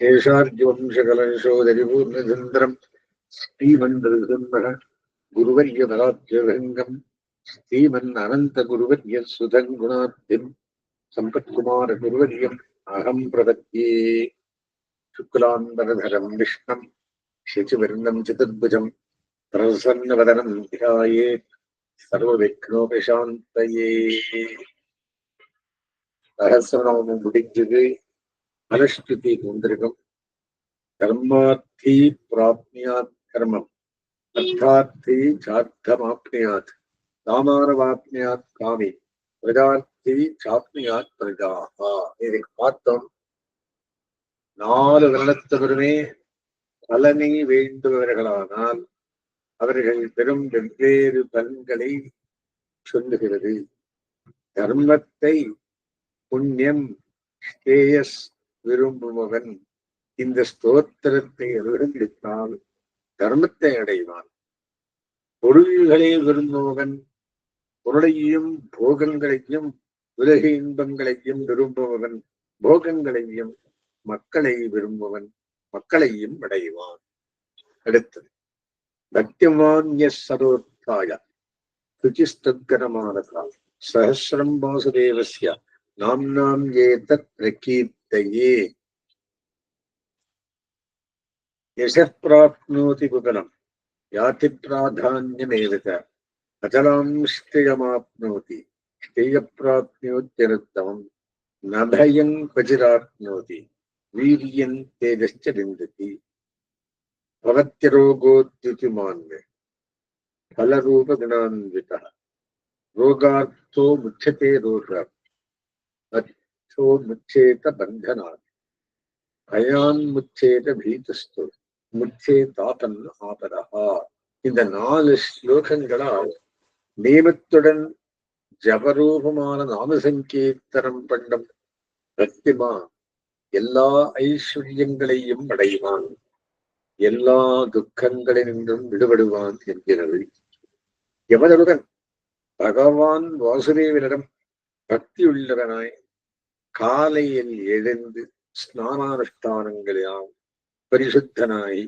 சேஷார்ஜவம் சகலசோதரிபூர்ணசுந்தரம் ஸ்ரீமந்திரசுந்தர குருவரியதராத்யரங்கம் ஸ்ரீமன் அனந்த குருவரிய சுதங்குணாப்திம் சம்பத்குமார குருவரியம் அகம் பிரபத்தியே சுக்லாம்பரதரம் விஷ்ணம் சசிவர்ணம் சதுர்புஜம் பிரசன்னவதனம் தியாயே சர்வவிக்னோபிசாந்தையே சகசிரநாமம் முடிஞ்சது அனுஷ்டுதி குந்திரகம் கர்மாத்தி பிராப்னியாத் கர்மம். அர்த்தார்த்தி சார்த்தமாப்னியாத். தாமானவாப்னியாத் காமி. பிரஜார்த்தி சாப்னியாத் பிரஜாஹா. இதை பார்த்தோம். நாலு வருடத்தவருமே பலனை வேண்டுபவர்களானால் அவர்கள் பெரும் வெவ்வேறு பலன்களை சொல்லுகிறது. தர்மத்தை புண்ணியம் ஸ்ரேயஸ் விரும்புபவன் இந்த ஸ்தோத்திரத்தை அனுகரித்தால் தர்மத்தை அடைவான். பொருள்களை விரும்புபவன் பொருளையும் போகங்களையும் உலக இன்பங்களையும் விரும்புபவன் போகங்களையும் மக்களை விரும்புவன் மக்களையும் அடைவான். அடுத்தது பக்திமான் எஸ் சதோத்தாய சுச்சிஸ்தகரமானதா சஹசிரம் நாம் நாம் ஏதத் वित्तये यशः प्राप्नोति बुदलम् याति प्राधान्यमेवच अचलां स्थिरमाप्नोति श्रियप्राप्नोत्यरुत्तमम् न भयं क्वचिराप्नोति वीर्यं तेजश्च विन्दति। भवत्यरोगोद्युतिमान् फलरूपगुणान्वितः। रोगार्थो मुख्यते रोगार्थः रोषात् अर्थो मुच्येत बन्धनात् भयान्मुच्येत भीतस्तु முச்சேதாபன் ஆபதா இந்த நாலு ஸ்லோகங்களால் நியமத்துடன் ஜபரூபமான நாம சங்கீர்த்தனம் பண்ணும் பக்திமா எல்லா ஐஸ்வர்யங்களையும் அடைவான் எல்லா துக்கங்களினின்றும் விடுபடுவான் என்கிறது எவருடன் பகவான் வாசுதேவனிடம் பக்தியுள்ளவனாய் காலையில் எழுந்து ஸ்நானானுஷ்டானங்களாம் பரிசுத்தனாய்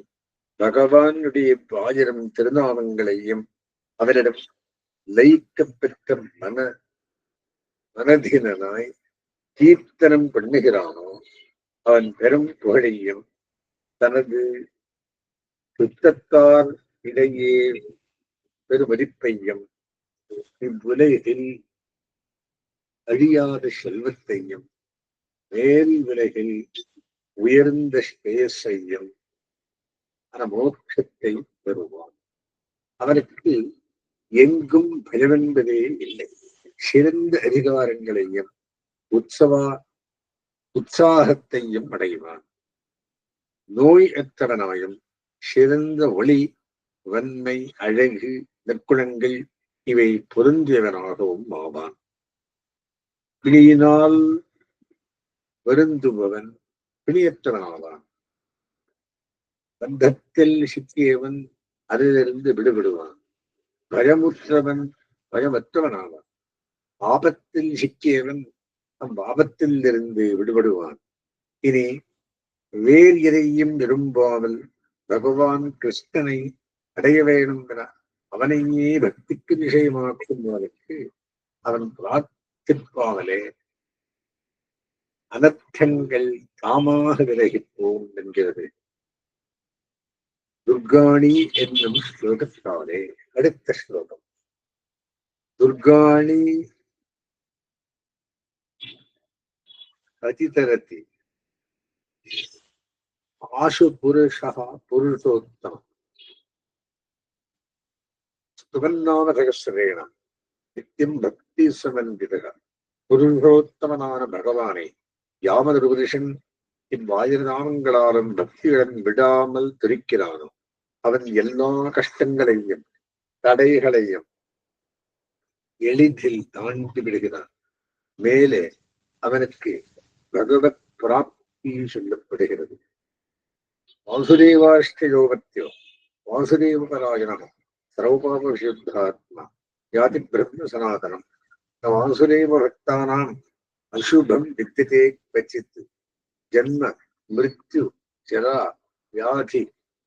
பகவானுடைய பாஜரம் திருநாமங்களையும் அவரிடம் லயிக்கப்பெற்ற மன மனதினனாய் கீர்த்தனம் பண்ணுகிறானோ அவன் பெரும் புகழையும் தனது சுத்தத்தார் இடையே பெருமதிப்பையும் இவ்வுலகில் அழியாத செல்வத்தையும் மேல் விலகில் உயர்ந்த ஸ்பேஸையும் மோட்சத்தை பெறுவான். அவருக்கு எங்கும் பயமென்பதே இல்லை. சிறந்த அதிகாரங்களையும் உற்சவா உற்சாகத்தையும் அடைவான். நோய் அற்றவனாயும் சிறந்த ஒளி வன்மை அழகு நற்குணங்கள் இவை பொருந்தியவனாகவும் ஆவான். பிணியினால் வருந்துபவன் பிணியற்றவனாவான். பந்தத்தில் சிக்கியவன் அதிலிருந்து விடுபடுவான். பயமுற்றவன் பயமற்றவனாவான். ஆபத்தில் சிக்கியவன் நம் ஆபத்தில் இருந்து விடுபடுவான். இனி வேறு எதையும் விரும்பாமல் பகவான் கிருஷ்ணனை அடைய வேண்டும் என அவனையே பக்திக்கு விஷயமாக்கும் அவனுக்கு அவன் திருப்பாவலே அனர்த்தங்கள் தாமாக விலகிப்போம் என்கிறது. துர்காணி என்னும் ஸ்லோகத்தாலே அடுத்த ஸ்லோகம். துர்காணி அதிதரதி. ஆசு புருஷா புருஷோத்தம் சுகநாம சகசிரேண நித்தியம் பக்தி சமன்விதக புருஷோத்தமனான பகவானே யாமது உபதிஷன் இவ்வாயிரநாமங்களாலும் பக்தியுடன் விடாமல் துரிக்கிறானோ அவன் எல்லா கஷ்டங்களையும் தடைகளையும் எளிதில் தாண்டி விடுகிறான். மேலே அவனுக்கு பகவத் பிராப்தி சொல்லப்படுகிறது. வாசுதேவாஷ்டயோகத்தியோ வாசுதேவபராயணம் சர்வபாப விசுத்தாத்மா யாதி பிரம்ம சனாதனம் இந்த வாசுதேவ பக்தானாம் அசுபம் வித்தியதே கச்சித்து ஜன்ம மிருத்யு ஜரா வியாதி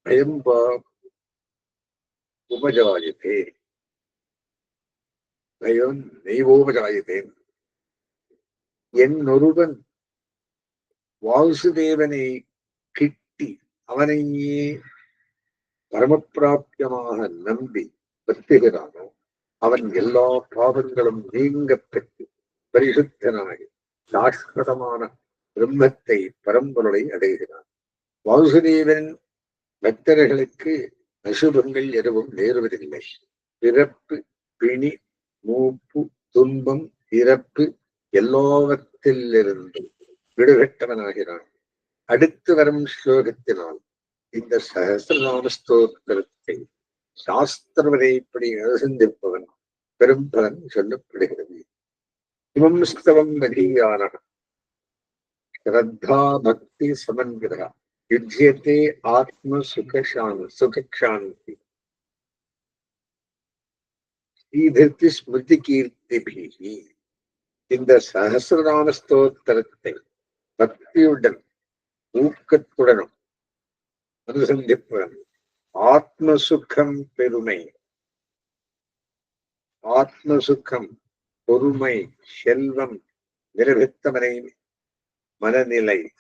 பயம்பா உபஜாயதே தயம் நெய்வோபஜாயதேன் என்னொருவன் வாசுதேவனை கிட்டி அவனையே பரமப்பிராப்தியமாக நம்பி பத்துகிறானோ அவன் எல்லா பாவங்களும் நீங்க பெற்று பரிசுத்தனாகி சாஸ்வதமான பிரம்மத்தை பரம்பொருளை அடைகிறான். வாசுதேவன் பக்தர்களுக்கு அசுபங்கள் எதுவும் நேருவதில்லை. பிறப்பு பிணி மூப்பு துன்பம் இறப்பு எல்லாவற்றிலிருந்து விடுபட்டவனாகிறான். அடுத்து வரும் ஸ்லோகத்தினால் இந்த சகசிரநாம ஸ்தோத்திரத்தை சாஸ்திர இப்படி அனுசந்திப்பவன் பெரும்பலன் சொல்லப்படுகிறது. இமம் ஸ்தவம் நதியான ஸ்ரத்தா பக்தி சமன்விதா யுத்தியத்தை ஆத்ம சுகசாந்தி சுகசாந்தி ஸ்ரீதிருத்தி ஸ்மிருதி கீர்த்திபிகி. இந்த சகசிரநாம ஸ்தோத்திரத்தை பக்தியுடன் ஊக்கத்துடனும் அனுசந்திப்பவன் ஆத்ம சுகம் பெருமை. ஆத்ம சுகம் பொறுமை செல்வம் நிரபித்தமனை மனநிலை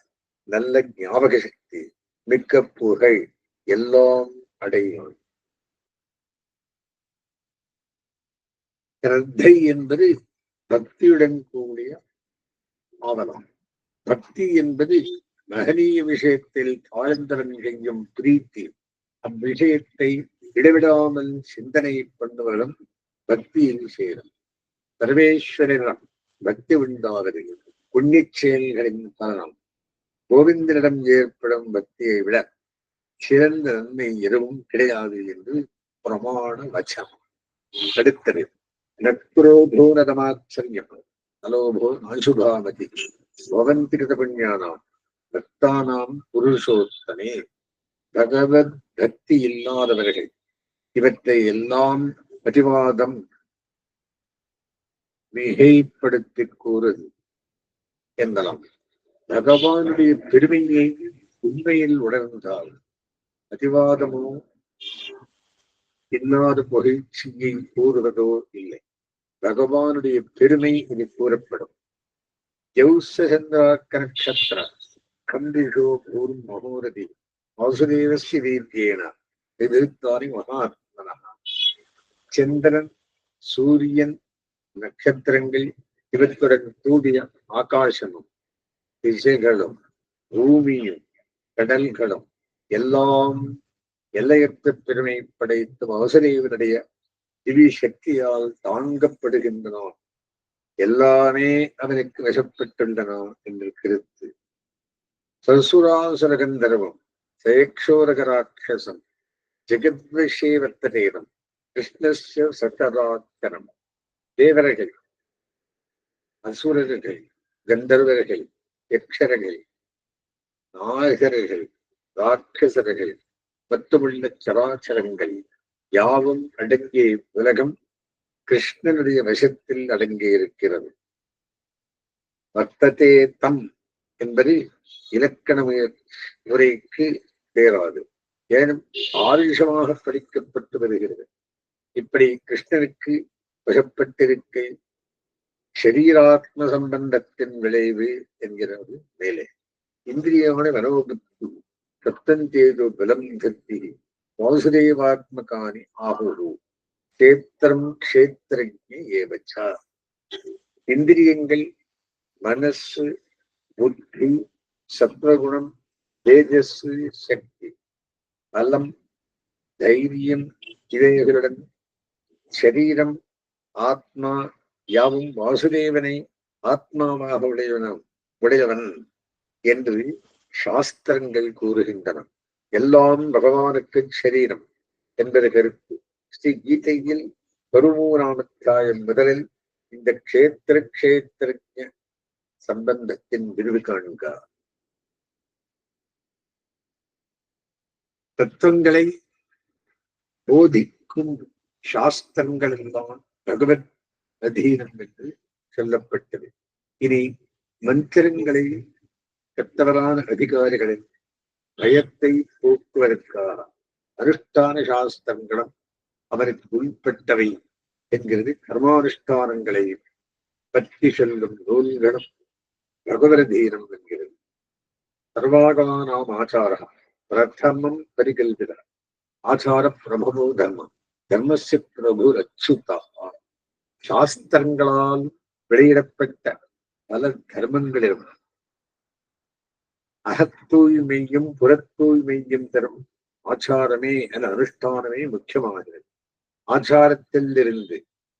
நல்ல ஞாபக சக்தி மிக்க புகழ் எல்லாம் அடையும். ஸ்ரத்தை என்பது பக்தியுடன் கூடிய ஆவலம் பக்தி என்பது மகனீய விஷயத்தில் தாழ்ந்தவன் செய்யும் பிரீத்தி. அவ்விஷயத்தை இடைவிடாமல் சிந்தனை பண்ணுவதும் பக்தியில் சேரும். சர்வேஸ்வரனிடம் பக்தி உண்டாவது புண்ணிய செயல்களின் பலனம் கோவிந்தனிடம் ஏற்படும் பக்தியை விட சிறந்த நன்மை எதுவும் கிடையாது என்று பிரமாண வச்சனம் அடுத்தது நக்ரோதோ நதமாச்சரியம் நலோபோ நாசுபாமதி பவந்திரித புண்ணியானாம் ரத்தானாம் புருஷோத்தமே. பகவத் பக்தி இல்லாதவர்கள். இவற்றை எல்லாம் பிரதிவாதம் மிகைப்படுத்தி கூறுது என்பலாம் பகவானுடைய பெருமையை உண்மையில் உணர்ந்தால் அதிவாதமோ இன்னாத புகழ்ச்சியை கூறுவதோ இல்லை. பகவானுடைய பெருமை இது கூறப்படும். யௌசகந்திராக்க நட்சத்திர கந்திஷோ கூறும் மகோரதி. வாசுதேவஸ்ய வீர்யேன விதிருத்தாரி மகாத்மனா சந்திரன் சூரியன் நட்சத்திரங்கள் இவற்றுடன் கூடிய ஆகாசமும் திசைகளும் பூமியும் கடல்களும் எல்லாம் எல்லையற்ற பெருமை படைத்து வாசுதேவனுடைய திவி சக்தியால் தாங்கப்படுகின்றன எல்லாமே அவனுக்கு வசப்பட்டுள்ளன என்று கருத்து சசுராசுர கந்தர்வம் சேக்ஷோரகராட்சசம் ஜெகத்விஷேவர்த்ததேவம் கிருஷ்ணஸ்ய சட்டராக்கரம் தேவர்கள் அசுரர்கள் கந்தர்வர்கள் யக்ஷர்கள் நாயகர்கள் ராட்சசர்கள் மற்றுமுள்ள சராச்சரங்கள் யாவும் அடங்கிய உலகம் கிருஷ்ணனுடைய வசத்தில் அடங்கி இருக்கிறது. வர்த்ததே தம் என்பது இலக்கண முறைக்கு சேராது ஏனும் ஆயுஷமாக படிக்கப்பட்டு வருகிறது. இப்படி கிருஷ்ணனுக்கு வசப்பட்டிருக்க ஷரீராத்ம சம்பந்தத்தின் விளைவு என்கிறது மேலே. இந்திரியமான மனோபுத்தி சப்தந்தேது பலம் தத்தி வாசுதேவாத்மகானி ஆகுரு கஷேத்திரம் கஷேத்திரஜ ஏவச்சா. இந்திரியங்கள் மனசு புத்தி சத்வகுணம் தேஜஸ் சக்தி பலம் தைரியம் இவைகளுடன் சரீரம் ஆத்மா யாவும் வாசுதேவனை ஆத்மாவாக உடையவன உடையவன் என்று சாஸ்திரங்கள் கூறுகின்றன. எல்லாம் பகவானுக்கு சரீரம் என்பது கருத்து. ஸ்ரீ கீதையில் பருமூராமத்தியாயம் முதலில் இந்த கஷேத்திர க்ஷேத்திரஜ சம்பந்தத்தின் விரிவு காண்க. தத்துவங்களை போதிக்கும் சாஸ்திரங்கள் எல்லாம் பகவத் அதீனம் என்று சொல்லப்பட்டது. இனி மந்திரங்களை கத்தவரான அதிகாரிகளின் பயத்தை போக்குவதற்காக அனுஷ்டான சாஸ்திரங்களும் அவருக்கு உள்பட்டவை என்கிறது. கர்மானுஷ்டானங்களை பற்றி சொல்லும் நூல்களும் பகவதீனம் என்கிறது. சர்வாகமானாம் ஆச்சாரம் பிரதமம் பரிகல்பித ஆச்சார பிரபவோ தர்மம். தர்மஸ்ய பிரபு அச்சுதா சாஸ்திரங்களால் வெளியிடப்பட்ட பல தர்மங்களிலும் அகத்தூய்மையும் புறத்தூய்மையும் தரும் ஆச்சாரமே என அனுஷ்டானமே முக்கியமாகிறது. ஆச்சாரத்தில் இருந்து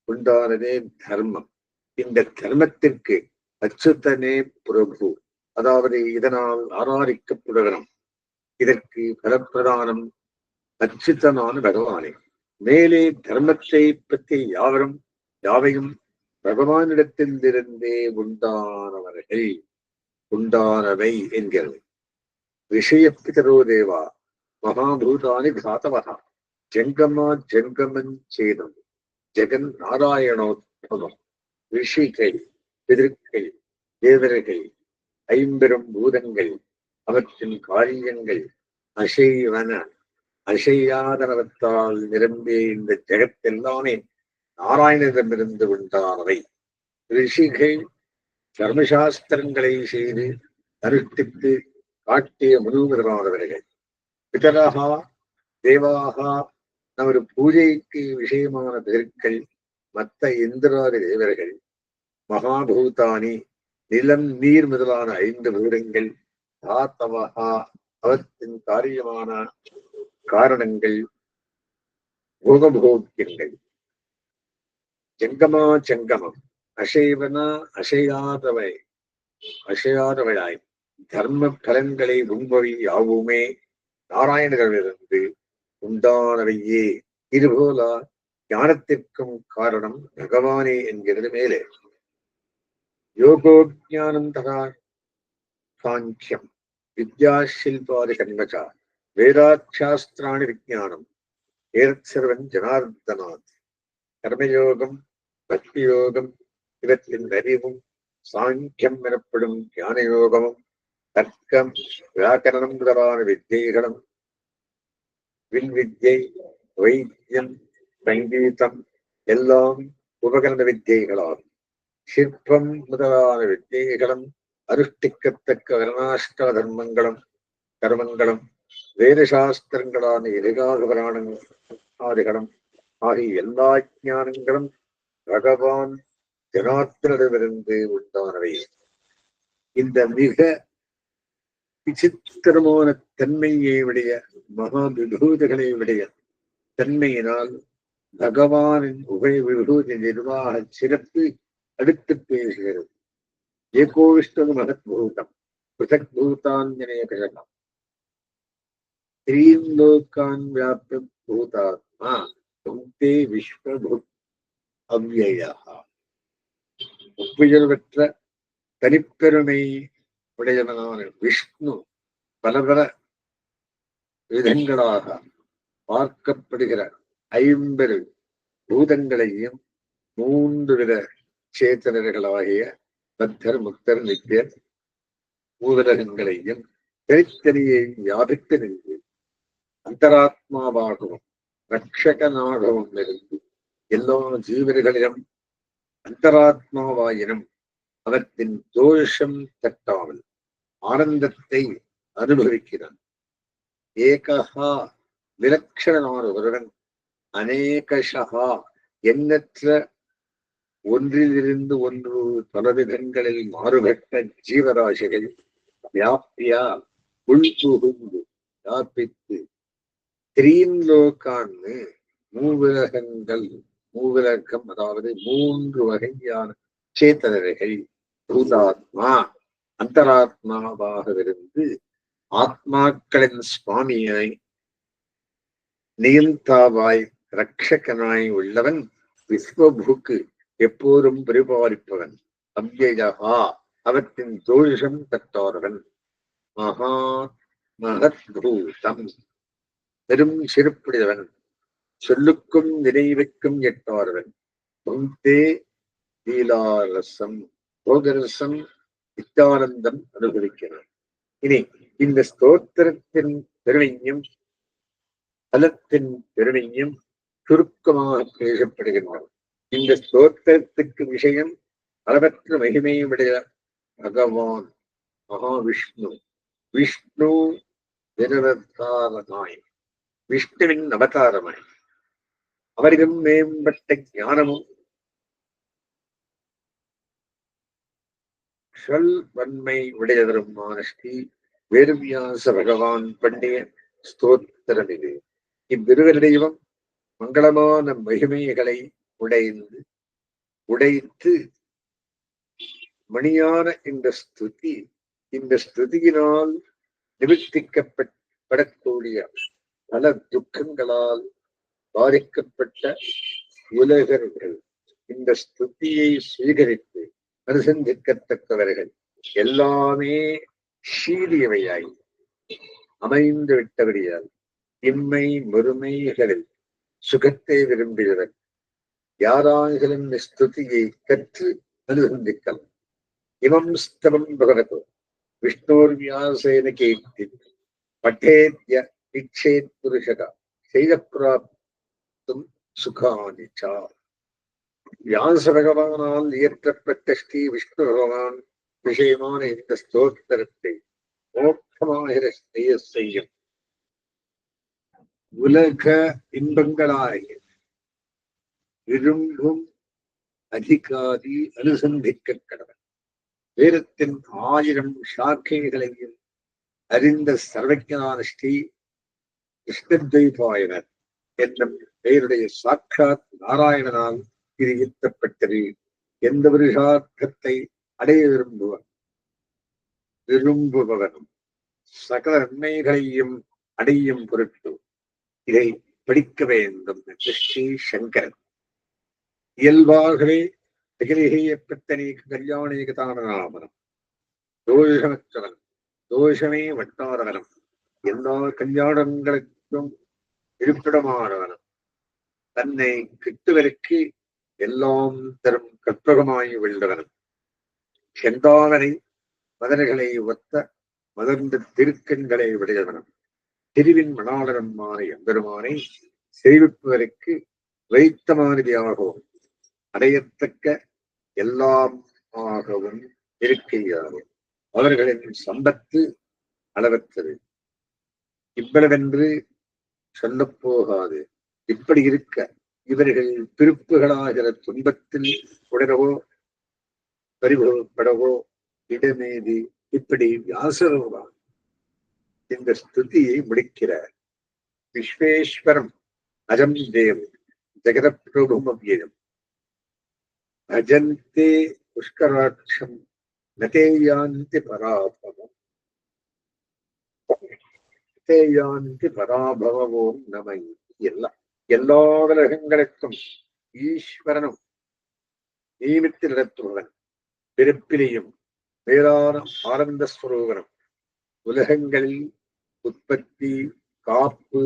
உண்டானதே தர்மம். இந்த தர்மத்திற்கு அச்சுத்தனே பிரபு. அதாவது இதனால் ஆராதிக்கப்படுகிறோம். இதற்கு பலப்பிரதானம் அச்சுத்தனான பகவானே. மேலே தர்மத்தை பற்றி யாவரும் யாவையும் பகவானிடத்திலிருந்தே உண்டானவர்கள் உண்டானவை என்கிறது. விஷய பிதரோ தேவா மகாபூதானி காத்தவகா ஜங்கமா ஜங்கமன் சேதம் ஜெகன் நாராயணோத்தமம் ரிஷிகள் பிதற்கள் தேவர்கள் ஐம்பெரும் பூதங்கள் அவற்றின் காரியங்கள் அசைவன அசையாதனவத்தால் நிரம்பிய இந்த ஜெகத்தெல்லாமே நாராயணனிடமிருந்து உண்டானவை. ரிஷிகள் தர்மசாஸ்திரங்களை செய்து அனுஷ்டித்து காட்டிய முழுவதற்கானவர்கள் பிதரகா தேவாகா நமது பூஜைக்கு விஷயமான பெருக்கள் மற்ற இந்திராதி தேவர்கள் மகாபூதானி நிலம் நீர் முதலான ஐந்து பூதங்கள் தாத்தவகா அவற்றின் காரியமான காரணங்கள் போகபோக்கியங்கள் ஜங்கமா செங்கமம் அசைவனா அசையாதவை அசையாதவையாய். தர்ம பலன்களை உண்பவை யாவுமே நாராயணர்களிலிருந்து உண்டானவையே. இதுபோல ஞானத்திற்கும் காரணம் பகவானே என்கிறது மேலே. யோகோஜானம் ததா சாங்கியம். வித்யாசில்பாதி கர்மச்சா வேதாச்சாஸ்திராணி விஜானம் ஏதத் ஜனார்தனாத் கர்மயோகம் பக்தி யோகம் இவற்றின் அறிவும் சாங்கியம் எனப்படும் ஞான யோகமும் தர்க்கம் வியாக்கரணம் முதலான வித்தியைகளும் வில் வித்யை வைத்தியம் சங்கீதம் எல்லாம் உபகரண வித்தியைகளாகும். சிற்பம் முதலான வித்தியைகளும் அனுஷ்டிக்கத்தக்க வர்ணாஷ்ட தர்மங்களும் கர்மங்களும் வேத சாஸ்திரங்களான எதிராக புராணங்கள் ஆதிகளும் ஆகிய எல்லா ஞானங்களும் பகவான் ஜனார்த்தனிடமிருந்து உண்டானவை. இந்த மிக விசித்திரமான தன்மையை உடைய மகா விபூதிகளை உடைய தன்மையினால் பகவானின் உபய விபூதி நிர்வாக சிறப்பு அடுத்து பேசுகிறது. ஏகோவிஷ்ணு மகத்பூதம் பிருதக் பூதாஞ்சனேய கழகம் த்ரீம் லோகான் வியாபிய பூதாத்மா. தொங்கே விஸ்வபு அவ்வயா பெற்ற தனிப்பெருமை உடையவனான விஷ்ணு பல பல விதங்களாக பார்க்கப்படுகிற ஐம்பது பூதங்களையும் மூன்று வித சேத்தனர்களாகிய பக்தர் முக்தர் நித்தியர் பூதரகங்களையும் தனித்தனியை வியாபித்து நின்று அந்தராத்மாவாகவும் ரட்சகனாகவும் இருந்து எல்லா ஜீவர்களிடம் அந்தராத்மாவாயினும் அவற்றின் தோஷம் தட்டாமல் ஆனந்தத்தை அனுபவிக்கிறான். ஏகஹா விலட்சணமான ஒருவன் அநேகஷா எண்ணற்ற ஒன்றிலிருந்து ஒன்று பலவிதங்களில் மாறுபட்ட ஜீவராசிகள் வியாபியா உள்புகுந்து வியாபித்து திரீன்லோக்கான்னு மூவிலகங்கள் மூவிலகம் அதாவது மூன்று வகையான சேத்தனர்கள். பூதாத்மா அந்தராத்மாவாக இருந்து ஆத்மாக்களின் சுவாமியாய் நியந்தாவாய் ரட்சகனாய் உள்ளவன் விஸ்வபுக்கு எப்போதும் பரிபாலிப்பவன் அவ்யயா அவற்றின் தோஷம் கத்தோரவன் மகா மகத்பூதம். பெரும் சிறுப்புடையவன். சொல்லுக்கும் நினைவுக்கும் எட்டாதவன் புங்கே லீலாரசம். போகரசம் நித்தானந்தம் அனுபவிக்கிறான் இனி இந்த ஸ்தோத்திரத்தின் பெருமையும் பலத்தின் பெருமையும் சுருக்கமாக பேசப்படுகின்றன. இந்த ஸ்தோத்திரத்துக்கு விஷயம் அளவற்ற மகிமையுடைய பகவான் மகாவிஷ்ணு. விஷ்ணு நிரவதாரமாய் விஷ்ணுவின் அவதாரமாய். அவரிடம் மேம்பட்ட ஞானமும் சொல் வன்மை உடையவருமான ஸ்ரீ வேருவியாச பகவான் பண்ணிய ஸ்தோத்திரம் இது. இவ்விருவரிடையும் மங்களமான மகிமைகளை உடைந்து உடைத்து மணியான இந்த ஸ்துதி இந்த ஸ்துதியினால் நிவர்த்திக்கப்படக்கூடிய பல துக்கங்களால் பாதிக்கப்பட்ட உலகர்கள். இந்த ஸ்துதியை சுவீகரித்து அனுசந்திக்கத்தக்கவர்கள். எல்லாமே சீரியவையாய் அமைந்து விட்டபடியால் இம்மை மறுமைகளில் சுகத்தை விரும்புகிறவர் யாராகிலும் ஸ்துதியை கற்று அனுசந்திக்கலாம். இமம் ஸ்தவம் பகவதோ. விஷ்ணோர்வியாசேன கீர்த்தி. பட்டேத்ய இச்சேத் புருஷகா செய்த பிராப்தும் சுகானிச்சா வியாச பகவானால் இயற்றப்பட்ட ஸ்ரீ விஷ்ணு பகவான் விஷயமான இந்த ஸ்தோத்திரத்தை மோட்சமாகிற செய்ய செய்யும். உலக இன்பங்களாகிய விரும்பும் அதிகாதி அனுசந்திக்க கடவன். வேதத்தின் ஆயிரம் சாக்கைகளையும் அறிந்த சர்வஜனான ஸ்ரீ கிருஷ்ணத்வைபாயனர் என்னும் பெயருடைய சாட்சாத் நாராயணனால் இது ஈர்த்தப்பட்டது எந்த புருஷார்த்தத்தை அடைய விரும்புவன்? விரும்புபவனும் சகல நன்மைகளையும் அடையும் பொருட்டு இதை படிக்க வேண்டும். என்று ஸ்ரீ சங்கரன். இயல்பாகவே அகிலேயப்பத்தனேக கல்யாணேகதானநாமனம் தோஷமற்றவன் தோஷமே வட்டாதவனம் எல்லா கல்யாணங்களுக்கும் இருப்பிடமானவனம் தன்னை கிட்டுவருக்கு எல்லாம் தரும் கற்பகமாய் வெல்றவனும் செந்தாவனை மதர்களை ஒத்த மலர்ந்த திருக்கண்களை உடையவனும் திருவின் மணாளனமான எம்பெருமானை வைத்த வைத்தமானதியாகவும் அடையத்தக்க எல்லாம் ஆகவும் இருக்கையாகும் அவர்களின் சம்பத்து அளவற்றது. இவ்வளவென்று சொல்லப்போகாது இப்படி இருக்க இவர்கள் திருப்புகளாகிற துன்பத்தில் உடரவோ பரிபவப்படவோ இடமேதி இப்படி வியாசரோதான் இந்த ஸ்துதியை முடிக்கிறார். விஸ்வேஸ்வரம் அஜம் தேவ் ஜெகதப்பிரபும் அவ்வியம் அஜந்தே புஷ்கராட்சம் நதேயாந்தி பராபவம் நதேயாந்தி பராபவம் நம எல்லாம் எல்லா உலகங்களுக்கும் ஈஸ்வரனும் நியமித்து நடத்துபவன் பிறப்பிலையும் வேளாண் ஆனந்த ஸ்வரூபனும் உலகங்களில் உற்பத்தி காப்பு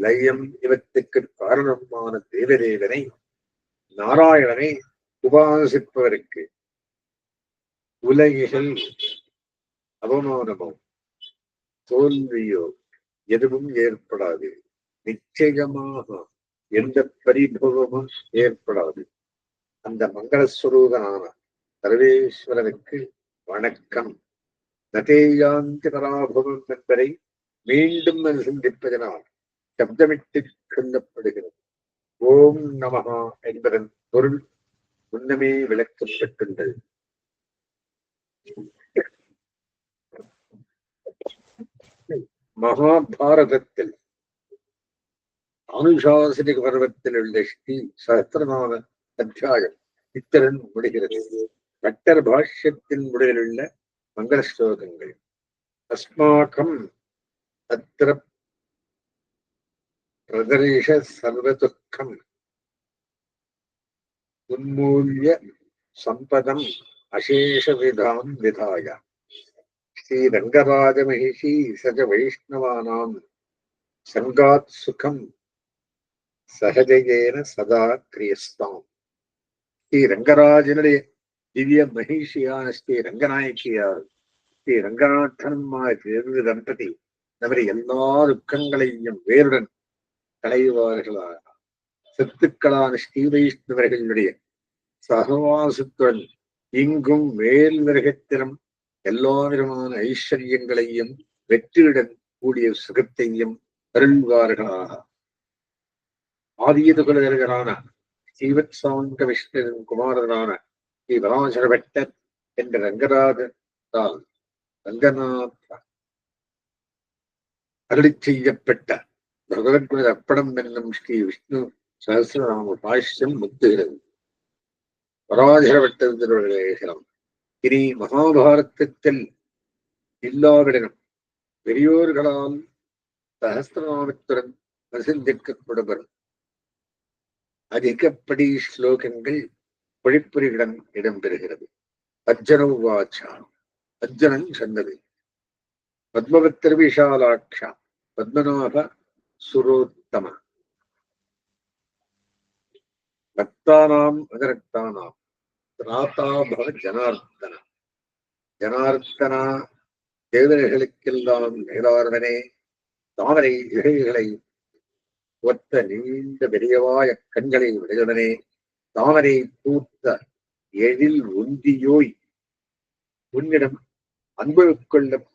லயம் இவற்றுக்கு காரணமான தேவதேவனை நாராயணனை உபாசிப்பவருக்கு உலகிகள் அவமானமோ தோல்வியோ எதுவும் ஏற்படாது. நிச்சயமாக எந்த பரிபவமும் ஏற்படாது. அந்த மங்களஸ்வரூபனான சர்வேஸ்வரனுக்கு வணக்கம். நதேயாந்தி பராபவம் என்பதை மீண்டும் சிந்திப்பதனால் சப்தமிட்டு சொல்லப்படுகிறது ஓம் நமகா என்பதன் பொருள் முன்னமே விளக்கப்பட்டுள்ளது மகாபாரதத்தில் அனுசாசனிக பருவத்தில் உள்ள ஸ்ரீ சகசிரநாம அத்தியாயம் இத்திரன் முடிகிறது. பட்டர் பாஷ்யத்தின் முடிவிலுள்ள மங்கள ஸ்லோகங்கள் அஸ்மாக்கம் அத்திர பிரதர்ஷ சர்வதுக்கம் உன்மூல்ய சம்பதம் அசேஷ விதாம் விதாய ஸ்ரீ ரங்கராஜ மகிஷி சஜ வைஷ்ணவானாம் சங்காத் சுகம் சகஜயேன சதா கிரியஸ்தாம் ஸ்ரீ ரங்கராஜனுடைய திவ்ய மகிஷியான ஸ்ரீ ரங்கநாயக்கியார் ஸ்ரீ ரங்கநாதன்மா தேர்வு தம்பதி நமது எல்லா துக்கங்களையும் வேருடன் களைவார்களாக சத்துக்களான ஸ்ரீ வைஷ்ணவர்களுடைய சகவாசத்துடன் இங்கும் மேல் மிருகத்திலும் எல்லா விதமான ஐஸ்வர்யங்களையும் வெற்றியுடன் கூடிய சுகத்தையும் அருள்வார்களாக. ஆதியது குலதர்களான ஸ்ரீவத் சாங்க விஷ்ணுவின் குமாரனான ஸ்ரீ பராசரபட்டர் என்ற ரங்கராஜால் ரங்கநாத் அருளி செய்யப்பட்ட பகவத்குல அப்படம் என்னும் ஸ்ரீ விஷ்ணு சகசிரநாம பாஷ்யம் முத்துகிறது. பராசரபட்டர் திருவள்ளுவரம் இனி மகாபாரதத்தில் இல்லாவிடனும் பெரியோர்களால் சகசிரநாமத்துடன் பிரசித்திக்கப்படுவர் அதிகப்படி ஸ்லோகங்கள் பொழிப்புரியிடம் இடம்பெறுகிறது. அர்ஜுன உவாச்சா. அர்ஜுனன் சொன்னது. பத்மபத்திர விஷாலாட்சா பத்மநாப சுரோத்தம. ரத்தானாம் ரகரக்தானாம் திராதா பவ ஜனார்த்தன. ஜனார்த்தனா தேவர்களுக்கெல்லாம் மேலார்வனே தாமரை இழைகளை ஒத்த நீண்ட பெரியவாய கண்களை விடையுடனே தாமரை பூத்த எழில் உந்தியோய். உன்னிடம் அன்பு கொள்ளும்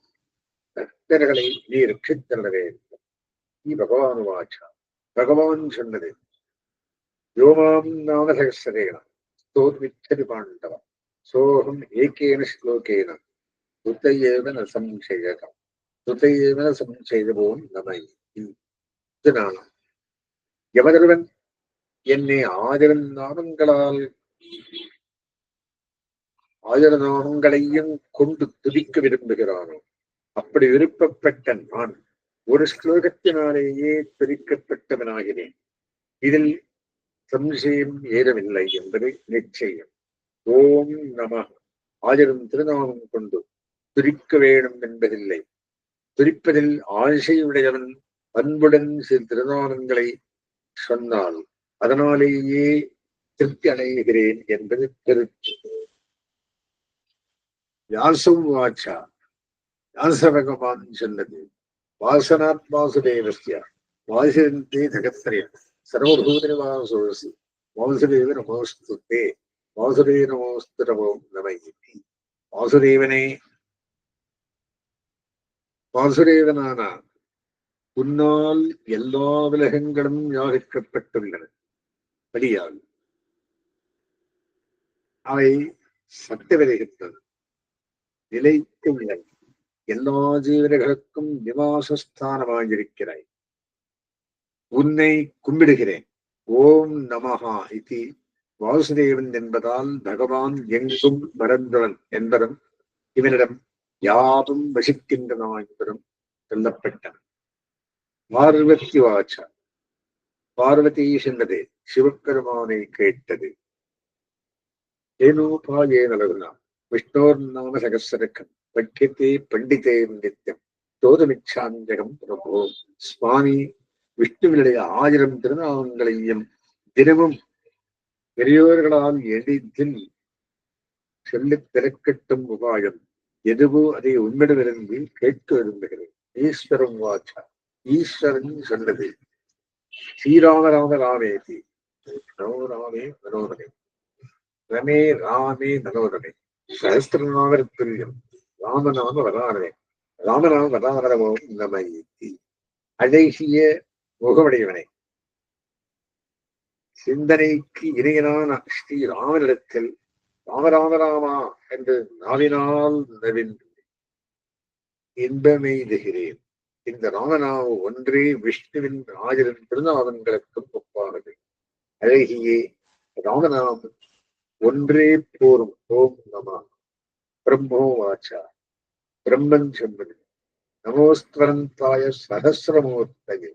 பக்தர்களை நீ ரட்சித்தள்ள வேண்டும் நீ பகவான் வாச்சா. பகவான் சொன்னது யோமாம் நாம சகசரேன ஸ்தோத்மிச்சதி சோகம் ஏகேன ஸ்லோகேன. சுத்தையேவ ந சம்சயகம் சுத்தையேவ ந சம்சயவோம் நமை இதனாலும் எவதொருவன் என்னை ஆயிரம் நாமங்களால் ஆயிரம் நாமங்களையும் கொண்டு துதிக்க விரும்புகிறானோ அப்படி விருப்பப்பட்ட நான் ஒரு ஸ்லோகத்தினாலேயே துதிக்கப்பட்டவனாகிறேன். இதில் சம்சயம் ஏறவில்லை என்பது நிச்சயம். ஓம் நம. ஆயிரம் திருநாமம் கொண்டு துரிக்க வேணும் என்பதில்லை. துரிப்பதில் ஆசையுடையவன் அன்புடன் சில திருநாமங்களை சொன்னால் அதனாலேயே திருப்தி அடைகிறேன் என்பது திருப்தி வியாசம் வாச்சா. வியாச சொன்னது. வாசனாத் வாசுதேவஸ்ய வாசிரந்தே ஜகத்ரய சர்வபூதனிவாசோசி வாசுதேவ நமோஸ்துத்தே வாசுதேவ நமோஸ்து நமோ நம இதி வாசுதேவனே. வாசுதேவனான. உன்னால் எல்லா விலகங்களும் யாகிக்கப்பட்டுள்ளன படியால் அவை சட்ட விலகித்தது நிலைத்து உள்ளன எல்லா ஜீவர்களுக்கும் நிவாசஸ்தானமாயிருக்கிறாய். உன்னை கும்பிடுகிறேன். ஓம் நமஹா இது. வாசுதேவன் என்பதால் பகவான் எங்கும் மறந்தவன் என்பதும் இவனிடம் யாவும் வசிக்கின்றன என்பதும் சொல்லப்பட்டன. பார்வதி வாச்சா. பார்வதி சென்றது சிவபெருமானை கேட்டது. ஏனோபாயே லகுனா விஷ்ணோர் நாம சகசரக்கம் பக்கியத்தே பண்டிதே நித்தியம் தோதமிச்சாந்தகம் பிரபோ. சுவாமி விஷ்ணுவினுடைய ஆயிரம் திருநாமங்களையும் தினமும் பெரியோர்களால் எளிதில் சொல்லி திறக்கட்டும் உபாயம். எதுவோ அதை உண்மையிடமிருந்து கேட்க விரும்புகிறேன். ஈஸ்வரம் வாச்சா. ஈஸ்வரன் சொன்னது ஸ்ரீராம ராம ராமேதி. நமோ ராமே மனோரமே. ரமே ராமே மனோரமே. சகஸ்திரநாம துல்லியம் ராமநாம வரானே ராமநாம வரானரமோ நமயி அழகிய முகமுடையவனை சிந்தனைக்கு இணையனான ஸ்ரீ ராமனிடத்தில் ராமராமராமா என்று நாவினால் நவின்று இன்பமெய்துகிறேன் இந்த ராமநாம ஒன்றே விஷ்ணுவின் ராஜரின் திருநாமங்களுக்கும் ஒப்பானது. அழகியே ராமநாமம் ஒன்றே போரும். ஓம் நம. பிரம்மோ வாச்சா பிரம்மன் சொன்னது நமோஸ்வரந்தாய சகசிரமூர்த்தகே.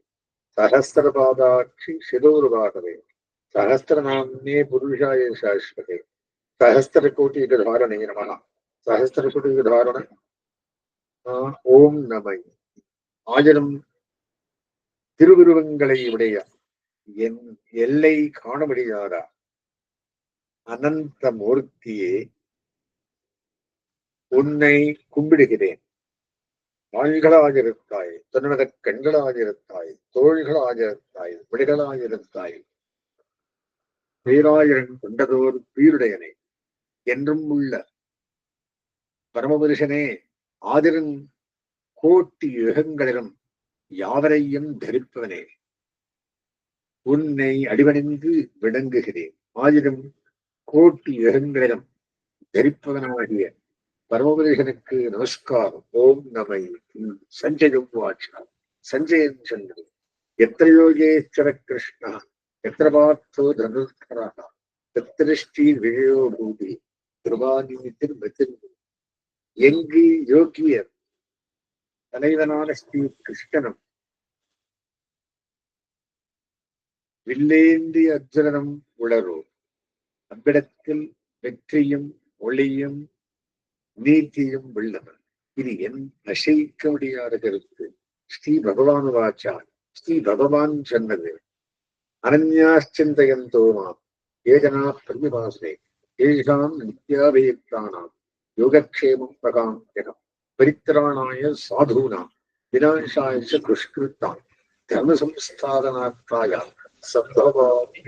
சகஸ்திரபாதாட்சி சிதோருபாகவே சகசிரநாம்னே புருஷாய சாஸ்வதே. சகஸ்திரகோட்டிக தாரணே சகஸ்திர கோட்டிக தாரண. ஓம் நமை. ஆயிரம் திருவுருவங்களை உடைய என் எல்லை காண முடியாதா அனந்த மூர்த்தியே உன்னை கும்பிடுகிறேன். ஆண்களாகிருத்தாய் தொன்மத கண்களாகிருத்தாய் தோள்களாகிருத்தாய் விடைகளாகிருத்தாய் பேராயிரன் கொண்டதோர் பீருடையனே என்றும் உள்ள பரமபுருஷனே ஆதிரன் கோட்டி யுகங்களிலும் யாவரையும் தரிப்பவனே. உன்னை அடிவணிந்து விளங்குகிறேன். ஆயிரம் கோட்டி யுகங்களிலும் தரிப்பவனாகிய பரமபுருஷனுக்கு நமஸ்காரம். ஓம் நமை சஞ்சயம் வாச்சா. சஞ்சயன் சொன்னது எத்திர யோகேஸ்வர கிருஷ்ணா? எத்திர பார்த்தோ தனுர்கரா எத்திரஷ்டி விஜயோ பூதி? கிருபாநீதிர் மிதிர் எங்கு யோகியர்? தலைவனான ஸ்ரீ கிருஷ்ணனும். வில்லேந்தி அர்ஜுனனும் உளரோ. அவ்விடத்தில் வெற்றியும் ஒளியும் நீதியும் உள்ளவர் இது என் அசைக்க முடியாத கருத்து ஸ்ரீ பகவான் வாச்சா ஸ்ரீ பகவான் சொன்னது அனன்யாச்சிந்தயந்தோமா ஏஜனா பிரதிபாசனே ஏஷாம் நித்யாபயுக்தானாம் யோகக்ஷேமம் பிரகாந்தியம் பரித்திராணாய சாதூனாம் விநாசாய துஷ்கிருத்தாம் தர்ம சம்பவாமி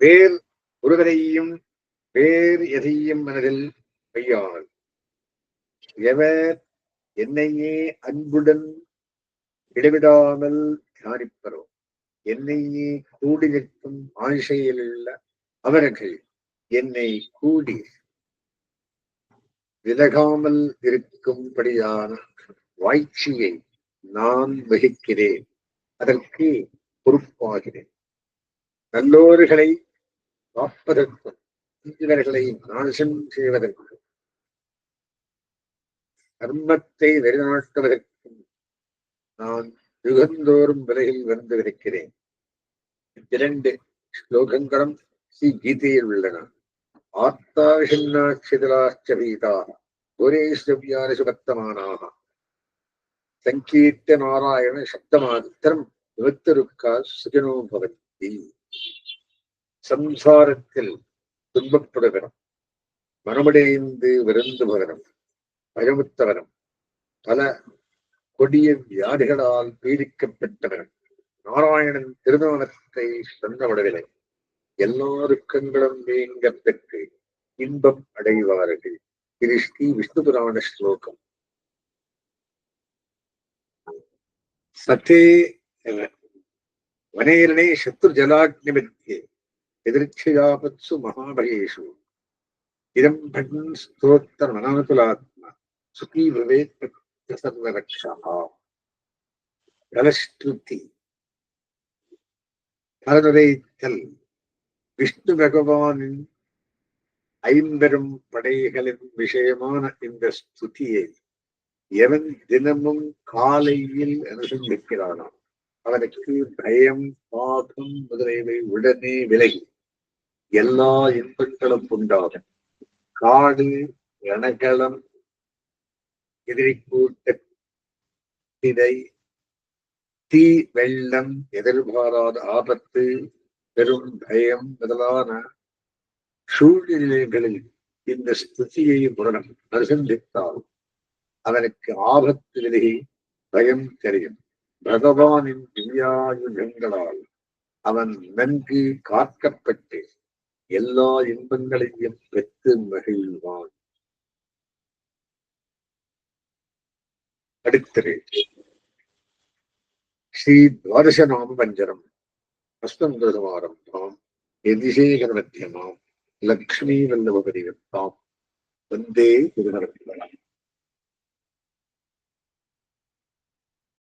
வேர் ஒருவரையும் வேர் எதையும் மனதில் வையாள் எவர் என்னையே அன்புடன் இடைவிடாமல் தியானிப்பரோ என்னையே கூடி நிற்கும் ஆசையில் உள்ள அவர்கள் என்னை கூடி விலகாமல் இருக்கும்படியான வாய்ச்சியை நான் வகிக்கிறேன். அதற்கு பொறுப்பாகிறேன். நல்லோர்களை காப்பதற்கும் இவர்களை நாசம் செய்வதற்கும் கர்மத்தை வெளிநாட்டுவதற்கும் நான் யுகந்தோறும் விலையில் வந்திருக்கிறேன் இரண்டு ஸ்லோகங்களும் ஸ்ரீ கீதையில் உள்ளன. ஆத்தாஷன்னாட்சிதராச்சவீதாக ஒரே ஸ்ரவ்யான சுபத்தமானாக. சங்கீர்த்த நாராயண சப்தமாத்திரம் விபத்தருக்கா சுஜனோ பவந்தி. சம்சாரத்தில் துன்பப்படுகிறோம். மனமடைந்து விருந்துபவரும் பயமுத்தவரும் பல கொடிய வியாதிகளால் பீடிக்கப்பட்டவர் நாராயணன் திருநாமத்தை சொன்னவிடவில்லை எல்லா துக்கங்களும் நீங்க பெற்று இன்பம் அடைவார்கள். இது ஸ்ரீ விஷ்ணு புராண ஸ்லோகம். சத்தே வனேரணே சத்ரு ஜலாக்னிமித்யே எதிர்ச்சயாபத்சு மகாபயேஷு இதம் பகன் ஸ்தோத்திர மனாகுலாத்மா சுகி விவேக் சர்வரக்ஷா பலஸ்துதி பலனுரைத்தல் விஷ்ணு பகவானின் ஐம்பெரும் படைகளின் விஷயமான இந்த ஸ்துதியை எவன் தினமும் காலையில் அனுசந்திக்கிறானோ அவனுக்கு பயம் பாகம் முதலியவை உடனே விலகி எல்லா இன்பங்களும் உண்டாகும் காடு ரணகளம் எதிரி கூட்டத்தினை தீ வெள்ளம் எதிர்பாராத ஆபத்து பெரும் பயம் முதலான சூழ்நிலைகளில் இந்த ஸ்துதியை முரணம் பிரசந்தித்தால் அவனுக்கு ஆபத்து விலகி பயம் தெரியும். பகவானின் திவ்யாயுதங்களால் அவன் நன்கு காக்கப்பட்டு எல்லா இன்பங்களையும் பெற்று மகிழ்வான். அடுத்தது. ஸ்ரீ துவாதச நாம பஞ்சரம் அஸ்மந்திரமாரம்பாம் எதிசேகர மத்தியமாம் லக்ஷ்மி லக்ஷ்மீ வல்லபபரிவத்தாம் வந்தே திருநரத்தை